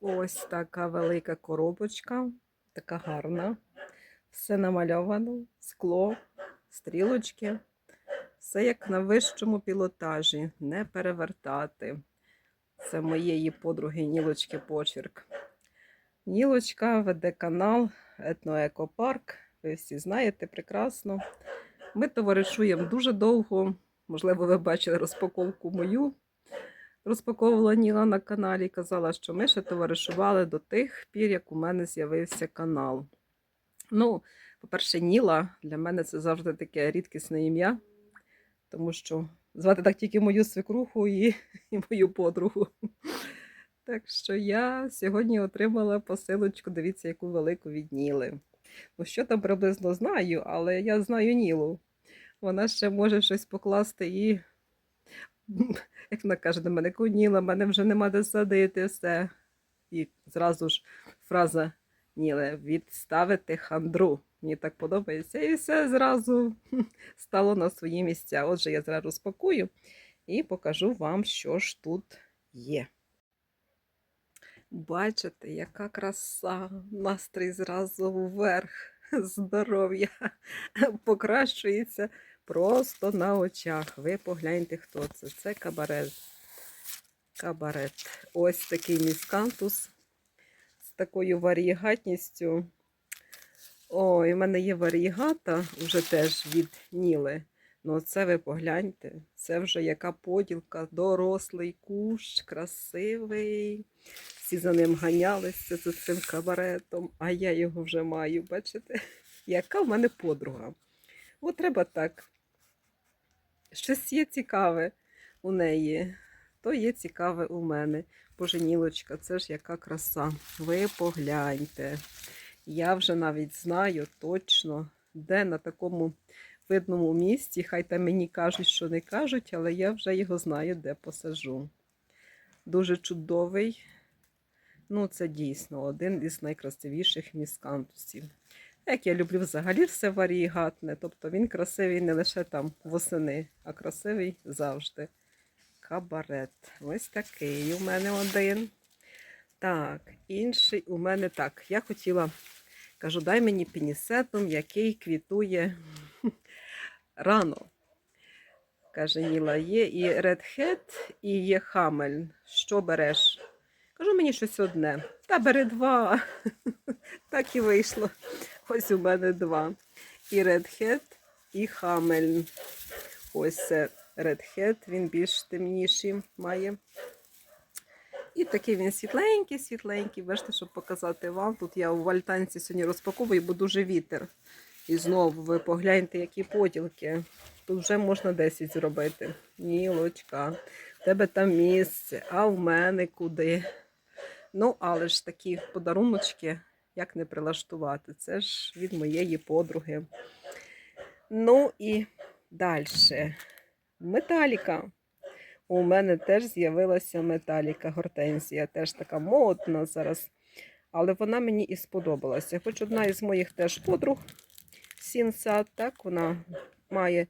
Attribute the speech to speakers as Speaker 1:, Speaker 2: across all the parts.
Speaker 1: Ось така велика коробочка, така гарна. Все намальовано, скло, стрілочки. Все як на вищому пілотажі, не перевертати. Це моєї подруги Нілочки почерк. Нілочка веде канал Етноекопарк. Ви всі знаєте прекрасно. Ми товаришуємо дуже довго. Можливо, ви бачили розпаковку мою. Розпаковувала Ніла на каналі і казала, що ми ще товаришували до тих пір, як у мене з'явився канал. Ну, по-перше, Ніла для мене це завжди таке рідкісне ім'я, тому що звати так тільки мою свекруху і, і мою подругу. Так що я сьогодні отримала посилочку, дивіться, яку велику від Ніли. Ну, що там приблизно знаю, але я знаю Нілу. Вона ще може щось покласти і, як вона каже до мене, Ніла, мене вже нема де садити все. І зразу ж фраза Ніле відставити хандру. Мені так подобається. І все зразу стало на свої місця. Отже, я зараз розпакую і покажу вам, що ж тут є. Бачите, яка краса, настрій зразу вверх, здоров'я покращується просто на очах. Ви погляньте, хто це. Це кабарет. Кабарет. Ось такий міскантус з такою варієгатністю. Ой, у мене є варієгата вже теж від Ніли. Ну, це ви погляньте. Це вже яка поділка, дорослий кущ, красивий. Всі за ним ганялися за цим кабаретом, а я його вже маю. Бачите, яка в мене подруга. От треба так. Щось є цікаве у неї, то є цікаве у мене. Боже, Нілочка, це ж яка краса. Ви погляньте. Я вже навіть знаю точно, де на такому видному місці. Хай там мені кажуть, що не кажуть, але я вже його знаю, де посажу. Дуже чудовий. Ну, це дійсно один із найкрасивіших міскантусів. Як я люблю взагалі все варієгатне, тобто він красивий не лише там восени, а красивий завжди. Кабарет. Ось такий у мене один. Так, інший у мене так. Я хотіла, кажу, дай мені пінісетум, який квітує рано. Каже Ніла, є і редхет, і є хамель. Що береш? Кажу, мені щось одне. Та бери два. Так і вийшло. Ось у мене два. І редхет, і хамель. Ось це редхет, він більш темніший має. І такий він світленький, світленький. Бачите, щоб показати вам. Тут я у вальтанці сьогодні розпаковую, бо дуже вітер. І знову ви погляньте, які поділки. Тут вже можна 10 зробити. Нілочка, в тебе там місце, а в мене куди. Ну, але ж такі подаруночки, як не прилаштувати. Це ж від моєї подруги. Ну і далі. Металіка. У мене теж з'явилася металіка гортензія, теж така модна зараз. Але вона мені і сподобалася. Хоч одна із моїх теж подруг Сінсад, так, вона має.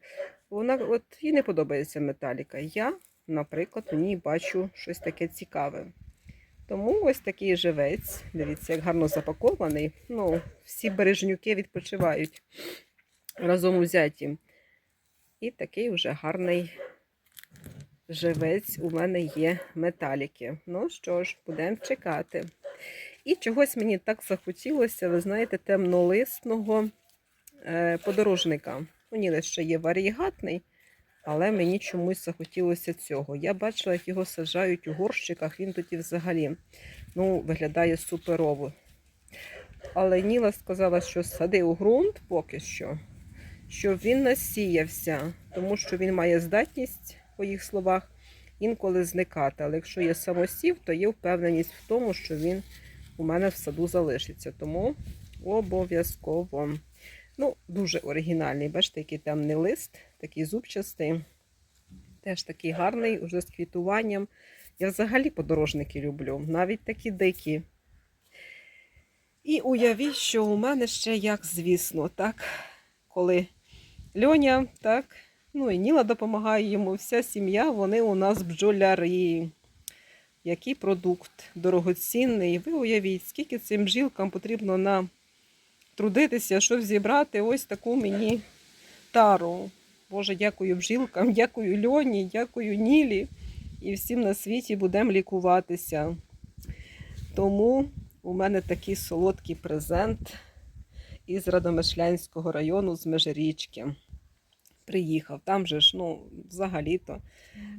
Speaker 1: Вона от їй не подобається металіка. Я, наприклад, в ній бачу щось таке цікаве. Тому ось такий живець. Дивіться, як гарно запакований. Ну, всі бережнюки відпочивають разом узяті. І такий вже гарний живець у мене є металіки. Ну що ж, будемо чекати. І чогось мені так захотілося, ви знаєте, темнолисного е, подорожника. У Ніли ще є варієгатний, але мені чомусь захотілося цього. Я бачила, як його саджають у горщиках, він тоді взагалі ну, виглядає суперово. Але Ніла сказала, що сади у ґрунт поки що, щоб він насіявся, тому що він має здатність, по їх словах, інколи зникати. Але якщо є самосів, то є впевненість в тому, що він у мене в саду залишиться. Тому обов'язково. Ну, дуже оригінальний. Бачите, який темний лист, такий зубчастий. Теж такий гарний, уже з квітуванням. Я взагалі подорожники люблю, навіть такі дикі. І уявіть, що у мене ще, як звісно, так, коли Льоня, так, ну і Ніла допомагає йому, вся сім'я, вони у нас бджоляри. який продукт дорогоцінний. Ви уявіть, скільки цим бджілкам потрібно на трудитися, щоб зібрати ось таку мені тару. Боже, дякую бджілкам, дякую льоні, дякую Нілі. І всім на світі будемо лікуватися. Тому у мене такий солодкий презент із Радомишлянського району з Межирічки. Приїхав. Там же ж, ну, взагалі-то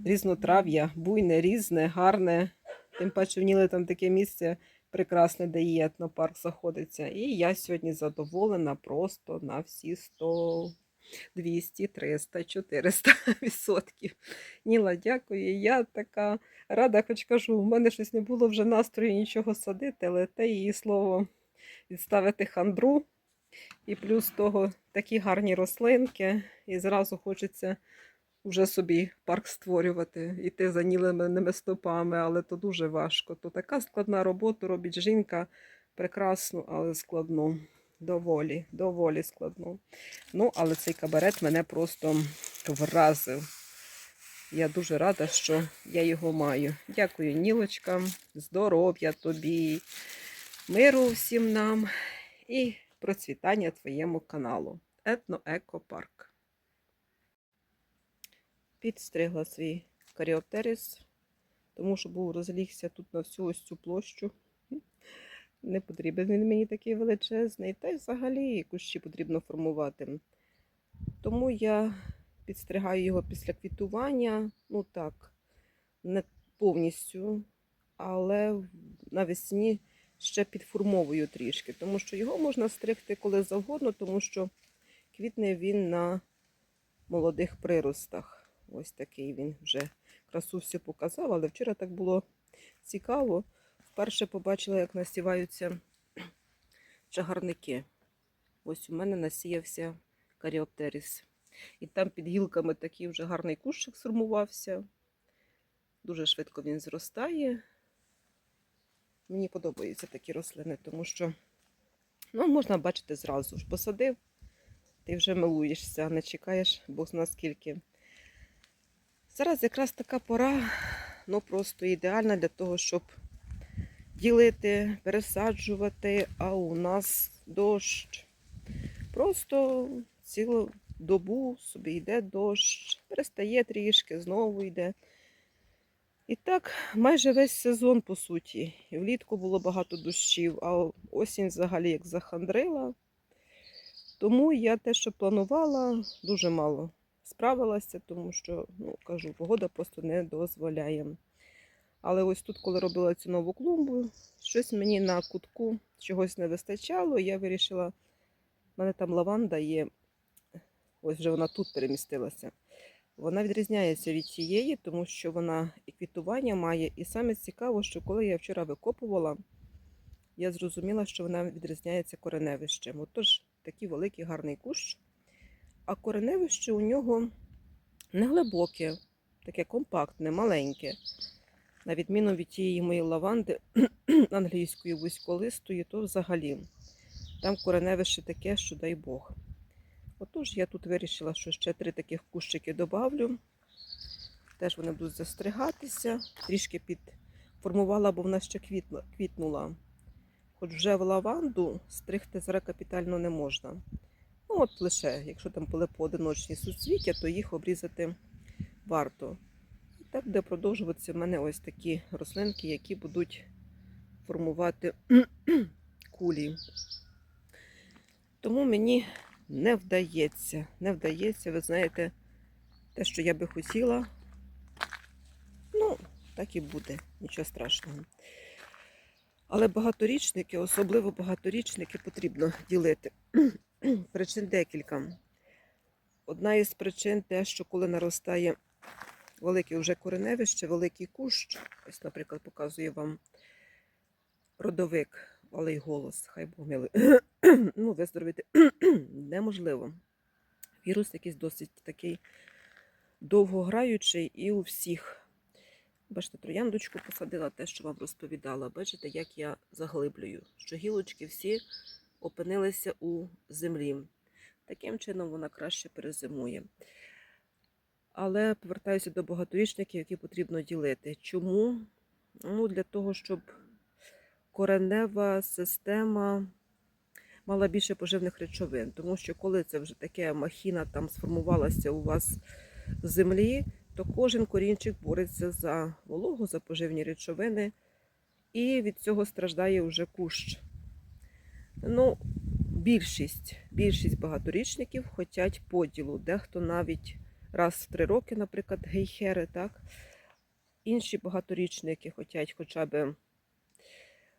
Speaker 1: різнотрав'я, буйне, різне, гарне. Тим паче в Ніли там таке місце прекрасне, де є етнопарк знаходиться. І я сьогодні задоволена просто на всі 100, 200, 300, 400 відсотків. Ніла, дякую. Я така рада, хоч кажу, у мене щось не було вже настрою нічого садити, але те її слово відставити хандру. І плюс того такі гарні рослинки, і зразу хочеться вже собі парк створювати, іти за ніленими стопами, але то дуже важко. То така складна робота робить жінка прекрасну, але складну. Доволі, доволі складну. Ну, але цей кабарет мене просто вразив. Я дуже рада, що я його маю. Дякую, Нілочка, здоров'я тобі, миру всім нам і процвітання твоєму каналу. Етноекопарк. Підстригла свій каріоптеріс, тому що був розлігся тут на всю ось цю площу. Не потрібен він мені такий величезний, та й взагалі кущі потрібно формувати. Тому я підстригаю його після квітування, ну так, не повністю, але навесні ще підформовую трішки, тому що його можна стригти коли завгодно, тому що квітне він на молодих приростах. Ось такий він вже красу всю показав, але вчора так було цікаво. Вперше побачила, як насіваються чагарники. Ось у мене насіявся каріоптеріс. І там під гілками такий вже гарний кущик сформувався. Дуже швидко він зростає. Мені подобаються такі рослини, тому що ну, можна бачити зразу ж. Посадив, ти вже милуєшся, не чекаєш, бог зна скільки. Зараз якраз така пора, ну просто ідеальна для того, щоб ділити, пересаджувати, а у нас дощ. Просто цілу добу собі йде дощ, перестає трішки, знову йде. І так, майже весь сезон, по суті. І влітку було багато дощів, а осінь взагалі як захандрила. Тому я те, що планувала, дуже мало справилася, тому що, ну, кажу, погода просто не дозволяє. Але ось тут, коли робила цю нову клумбу, щось мені на кутку чогось не вистачало. Я вирішила, в мене там лаванда є, ось вже вона тут перемістилася. Вона відрізняється від цієї, тому що вона і квітування має. І саме цікаво, що коли я вчора викопувала, я зрозуміла, що вона відрізняється кореневищем. Отож, такий великий гарний кущ. А кореневище у нього не глибоке, таке компактне, маленьке. На відміну від тієї моєї лаванди англійської вузьколистої, то взагалі там кореневище таке, що дай Бог. Отож, я тут вирішила, що ще три таких кущики добавлю. Теж вони будуть застригатися. Трішки підформувала, бо вона ще квітнула. Хоч вже в лаванду стригти зараз капітально не можна. Ну, от лише, якщо там були поодиночні суцвіття, то їх обрізати варто. Так буде продовжуватися в мене ось такі рослинки, які будуть формувати кулі. Тому мені не вдається. Не вдається, ви знаєте, те, що я би хотіла. Ну, так і буде, нічого страшного. Але багаторічники, особливо багаторічники, потрібно ділити. Причин декілька. Одна із причин те, що коли наростає велике вже кореневище, великий кущ, ось, наприклад, показую вам родовик, алий голос, хай Бог милий. ну, виздоровити неможливо. Вірус якийсь досить такий довгограючий і у всіх. Бачите, трояндочку посадила те, що вам розповідала. Бачите, як я заглиблюю, що гілочки всі опинилися у землі. Таким чином вона краще перезимує. Але повертаюся до багаторічників, які потрібно ділити. Чому Ну, для того, щоб коренева система мала більше поживних речовин. Тому що коли це вже таке махіна там сформувалася у вас в землі, то кожен корінчик бореться за вологу, за поживні речовини, і від цього страждає вже кущ. Ну, більшість, більшість багаторічників хочуть поділу. Дехто навіть раз в три роки, наприклад, гейхери, так? Інші багаторічники хочуть хоча б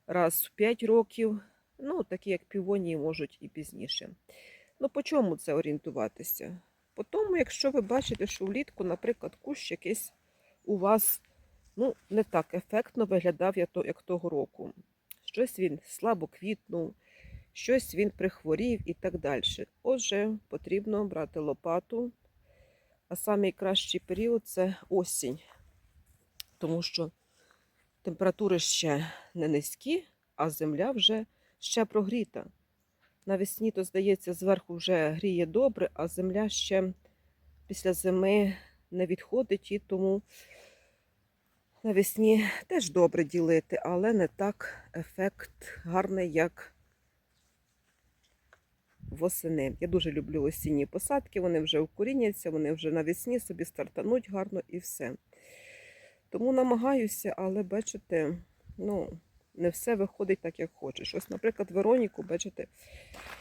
Speaker 1: раз в 5 років. Ну, такі як півонії можуть і пізніше. Ну, по чому це орієнтуватися? По тому, якщо ви бачите, що влітку, наприклад, кущ якийсь у вас ну, не так ефектно виглядав, як того року. Щось він слабо квітнув, щось він прихворів і так далі. Отже, потрібно брати лопату. А найкращий період це осінь, тому що температури ще не низькі, а земля вже ще прогріта. Навесні, то, здається, зверху вже гріє добре, а земля ще після зими не відходить, і тому навесні теж добре ділити, але не так ефект гарний, як восени. Я дуже люблю осінні посадки, вони вже укоріняться, вони вже навесні собі стартануть гарно і все. Тому намагаюся, але бачите, ну, не все виходить так, як хочеш. Ось, наприклад, Вероніку, бачите,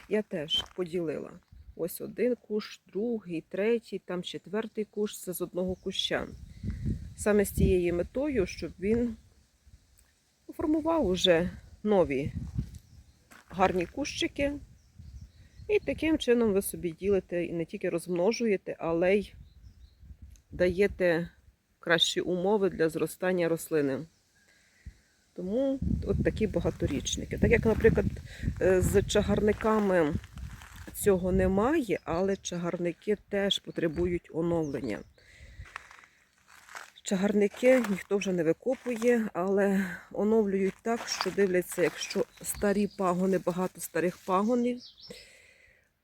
Speaker 1: я теж поділила. Ось один куш, другий, третій, там четвертий куш це з одного куща. Саме з тією метою, щоб він формував уже нові гарні кущики. І таким чином ви собі ділите і не тільки розмножуєте, але й даєте кращі умови для зростання рослини. Тому от такі багаторічники. Так як, наприклад, е, з чагарниками цього немає, але чагарники теж потребують оновлення. Чагарники ніхто вже не викопує, але оновлюють так, що дивляться, якщо старі пагони, багато старих пагонів,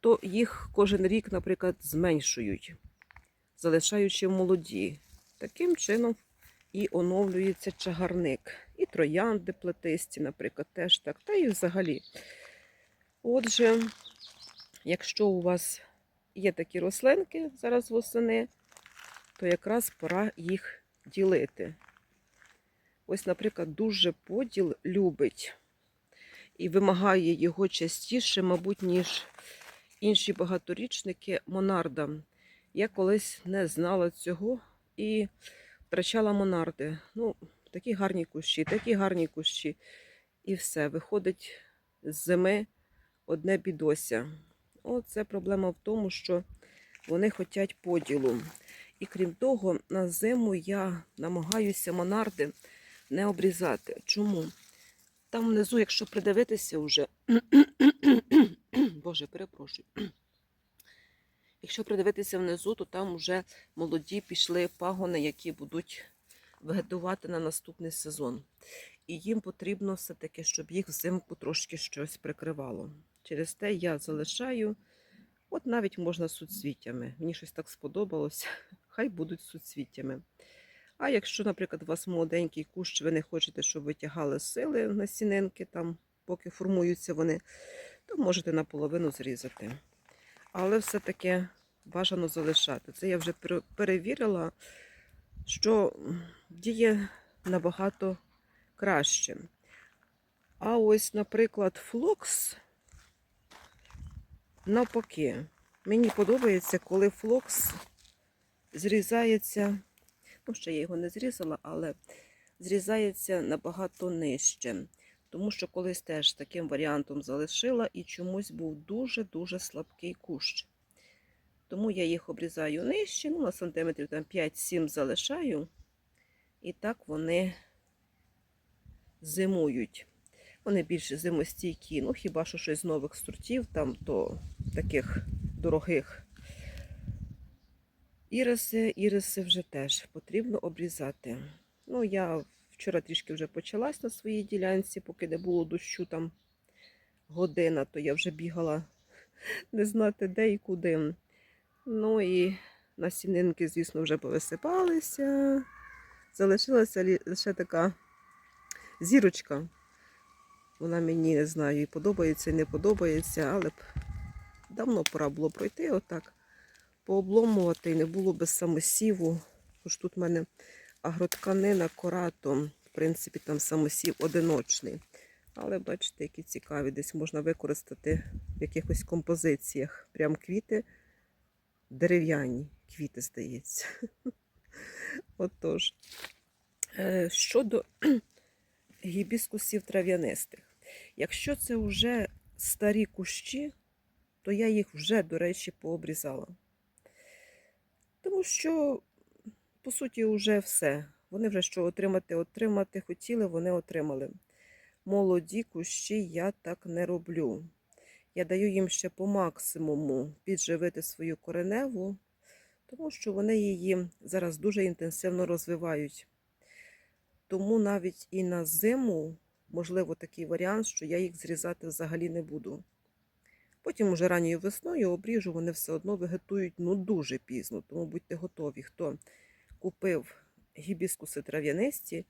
Speaker 1: то їх кожен рік, наприклад, зменшують, залишаючи молоді. Таким чином і оновлюється чагарник. І троянди плетисті, наприклад, теж так. Та і взагалі. Отже, якщо у вас є такі рослинки зараз восени, то якраз пора їх ділити. Ось, наприклад, дуже поділ любить і вимагає його частіше, мабуть, ніж інші багаторічники Монарда. Я колись не знала цього і втрачала Монарди. Ну, такі гарні кущі, такі гарні кущі. І все, виходить з зими одне бідося. Оце проблема в тому, що вони хочуть поділу. І крім того, на зиму я намагаюся монарди не обрізати. Чому? Там внизу, якщо придивитися вже, Боже, перепрошую. Якщо придивитися внизу, то там вже молоді пішли пагони, які будуть вегетувати на наступний сезон. І їм потрібно все-таки, щоб їх взимку трошки щось прикривало. Через те я залишаю, от навіть можна суцвіттями. Мені щось так сподобалось, хай будуть суцвіттями. А якщо, наприклад, у вас молоденький кущ, ви не хочете, щоб витягали сили на сінинки, там, поки формуються вони, то можете наполовину зрізати. Але все-таки бажано залишати. Це я вже перевірила, що діє набагато краще. А ось, наприклад, флокс навпаки. Мені подобається, коли флокс зрізається. Ну, ще я його не зрізала, але зрізається набагато нижче. Тому що колись теж таким варіантом залишила і чомусь був дуже-дуже слабкий кущ. Тому я їх обрізаю нижче, ну, на сантиметрів там 5-7 залишаю. І так вони зимують. Вони більш зимостійкі, ну хіба що щось з нових сортів, там то таких дорогих. Іриси, іриси вже теж потрібно обрізати. Ну, я вчора трішки вже почалась на своїй ділянці, поки не було дощу там година, то я вже бігала не знати де і куди. Ну і насінинки, звісно, вже повисипалися. Залишилася лише така зірочка. Вона мені не знаю, і подобається, і не подобається, але б давно пора було пройти отак, пообломувати, і не було без самосіву. Тож тут в мене агротканина, кора, то, в принципі, там самосів одиночний. Але бачите, які цікаві, десь можна використати в якихось композиціях. Прям квіти дерев'яні квіти, здається. Отож, е, щодо гібіскусів трав'янистих. Якщо це вже старі кущі, то я їх вже, до речі, пообрізала. Тому що, по суті, вже все. Вони вже що отримати, отримати хотіли, вони отримали. Молоді кущі я так не роблю. Я даю їм ще по максимуму підживити свою кореневу, тому що вони її зараз дуже інтенсивно розвивають. Тому навіть і на зиму можливо такий варіант, що я їх зрізати взагалі не буду. Потім уже ранньою весною обріжу, вони все одно вегетують ну дуже пізно, тому будьте готові. Хто купив гібіскуси трав'янисті,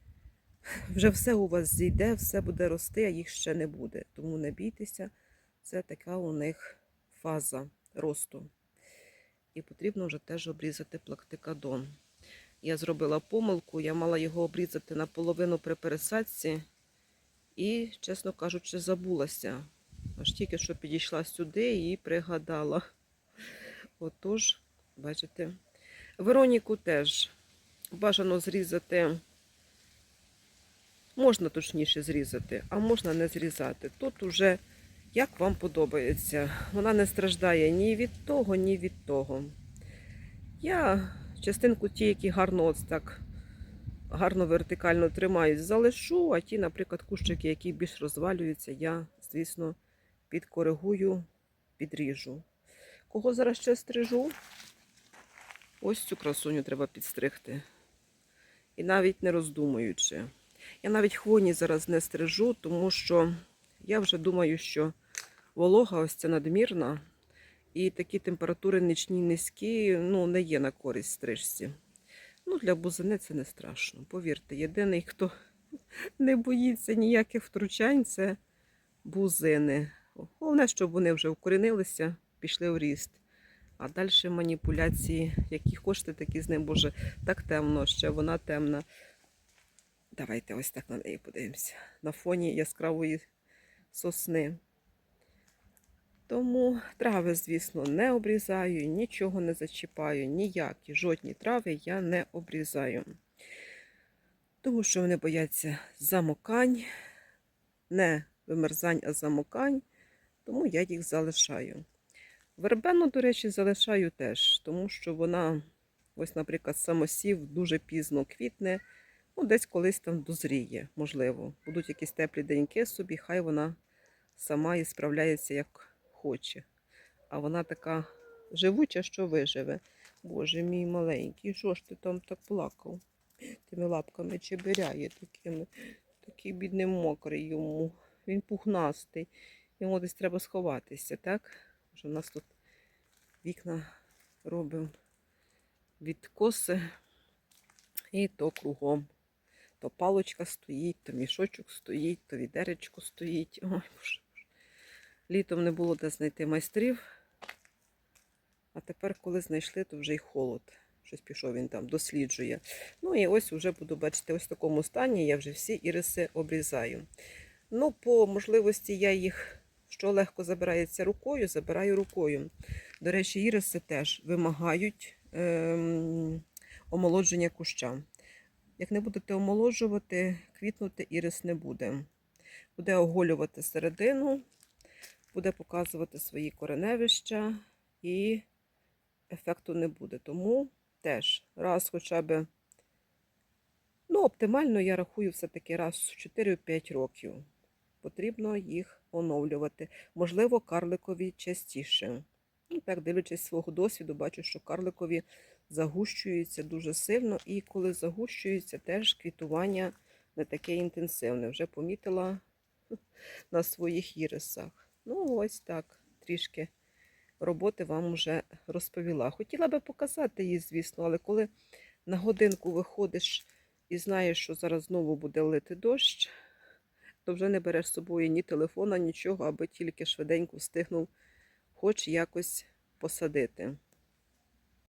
Speaker 1: вже все у вас зійде, все буде рости, а їх ще не буде. Тому не бійтеся, це така у них фаза росту. І потрібно вже теж обрізати плактикадон. Я зробила помилку, я мала його обрізати наполовину при пересадці і, чесно кажучи, забулася. Аж тільки що підійшла сюди і пригадала. Отож, бачите, Вероніку теж бажано зрізати. Можна точніше зрізати, а можна не зрізати. Тут уже як вам подобається. Вона не страждає ні від того, ні від того. Я частинку ті, які гарно ось так гарно вертикально тримають, залишу, а ті, наприклад, кущики, які більш розвалюються, я, звісно, підкоригую, підріжу. Кого зараз ще стрижу? Ось цю красуню треба підстригти. І навіть не роздумуючи. Я навіть хвойні зараз не стрижу, тому що я вже думаю, що волога ось ця надмірна, і такі температури нічні низькі, ну, не є на користь стрижці. Ну, для бузини це не страшно. Повірте, єдиний, хто не боїться ніяких втручань, це бузини. Головне, щоб вони вже вкорінилися, пішли в ріст. А далі маніпуляції, які хочете, такі з ним, боже, так темно, ще вона темна. Давайте ось так на неї подивимося. На фоні яскравої сосни. Тому трави, звісно, не обрізаю, нічого не зачіпаю, ніякі жодні трави я не обрізаю. Тому що вони бояться замокань, не вимерзань, а замокань, тому я їх залишаю. Вербену, до речі, залишаю теж, тому що вона, ось, наприклад, самосів дуже пізно квітне, ну, десь колись там дозріє, можливо. Будуть якісь теплі деньки собі, хай вона сама і справляється як хоче. А вона така живуча, що виживе. Боже мій маленький, що ж ти там так плакав? Тими лапками чебиряє такими. Такий бідний мокрий йому. Він пухнастий. Йому десь треба сховатися, так? Вже в нас тут вікна робимо від коси і то кругом. То палочка стоїть, то мішочок стоїть, то відеречко стоїть. Ой, боже. Літом не було де знайти майстрів. А тепер, коли знайшли, то вже й холод. Щось пішов він там, досліджує. Ну і ось вже буду бачити, ось в такому стані я вже всі іриси обрізаю. Ну, по можливості я їх, що легко забирається рукою, забираю рукою. До речі, іриси теж вимагають ем, омолодження куща. Як не будете омолоджувати, квітнути ірис не буде. Буде оголювати середину, буде показувати свої кореневища і ефекту не буде. Тому теж раз хоча б, ну, оптимально я рахую все-таки раз в 4-5 років. Потрібно їх оновлювати. Можливо, карликові частіше. Ну, так, дивлячись свого досвіду, бачу, що карликові загущуються дуже сильно, і коли загущуються, теж квітування не таке інтенсивне. Вже помітила на своїх ірисах. Ну, ось так, трішки роботи вам вже розповіла. Хотіла би показати її, звісно, але коли на годинку виходиш і знаєш, що зараз знову буде лити дощ, то вже не береш з собою ні телефона, нічого, аби тільки швиденько встигнув хоч якось посадити.